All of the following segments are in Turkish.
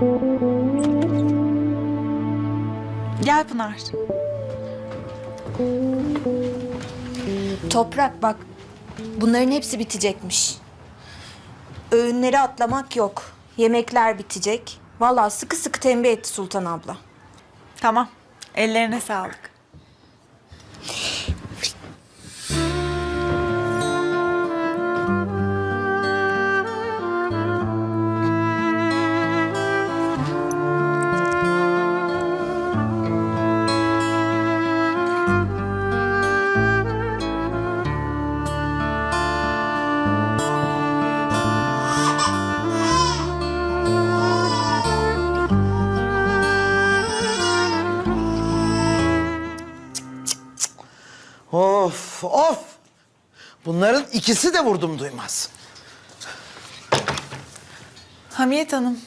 Gel Pınar. Toprak bak. Bunların hepsi bitecekmiş. Öğünleri atlamak yok. Yemekler bitecek. Vallahi sıkı sıkı tembih etti Sultan abla. Tamam. Ellerine sağlık. Of of. Bunların ikisi de vurdum duymaz. Hamiyet Hanım.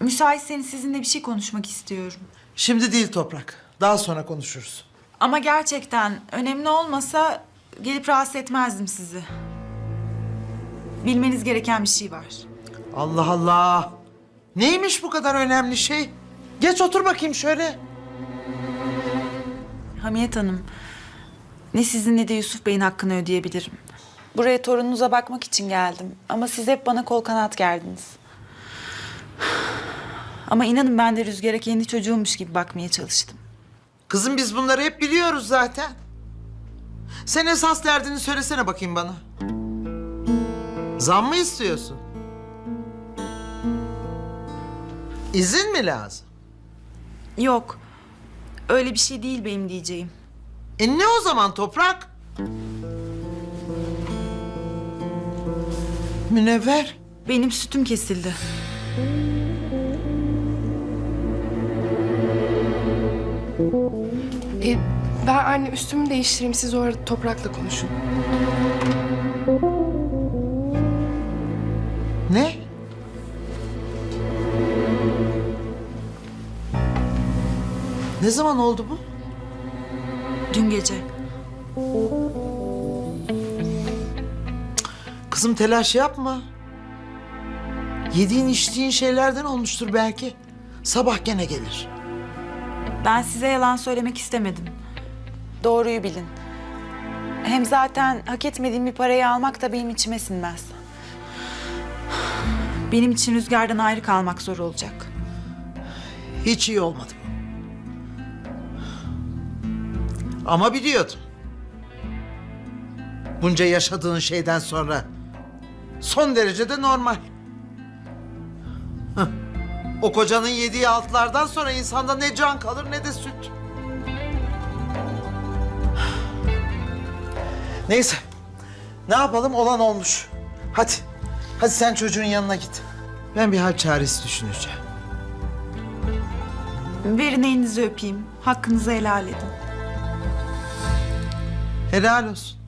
Müsaitseniz sizinle bir şey konuşmak istiyorum. Şimdi değil toprak. Daha sonra konuşuruz. Ama gerçekten önemli olmasa gelip rahatsız etmezdim sizi. Bilmeniz gereken bir şey var. Allah Allah. Neymiş bu kadar önemli şey? Geç otur bakayım şöyle. Hamiyet Hanım, ne sizin ne de Yusuf Bey'in hakkını ödeyebilirim. Buraya torununuza bakmak için geldim ama siz hep bana kol kanat gerdiniz. Ama inanın ben de Rüzgar'a kendi çocuğummuş gibi bakmaya çalıştım. Kızım biz bunları hep biliyoruz zaten. Sen esas derdini söylesene bakayım bana. Zam mı istiyorsun? İzin mi lazım? Yok, öyle bir şey değil benim diyeceğim. E ne o zaman toprak? Münevver. Benim sütüm kesildi. E, ben anne üstümü değiştireyim. Siz orada toprakla konuşun. Ne? Ne zaman oldu bu? Dün gece. Kızım telaş yapma. Yediğin içtiğin şeylerden olmuştur belki. Sabah gene gelir. Ben size yalan söylemek istemedim. Doğruyu bilin. Hem zaten hak etmediğim bir parayı almak da benim içime sinmez. Benim için rüzgardan ayrı kalmak zor olacak. Hiç iyi olmadı bu. Ama biliyordum. Bunca yaşadığın şeyden sonra son derece de normal. O kocanın yediği altlardan sonra insanda ne can kalır ne de süt. Neyse. Ne yapalım olan olmuş. Hadi. Hadi sen çocuğun yanına git. Ben bir hal çaresi düşüneceğim. Verin elinizi öpeyim. Hakkınızı helal edin. Helal olsun.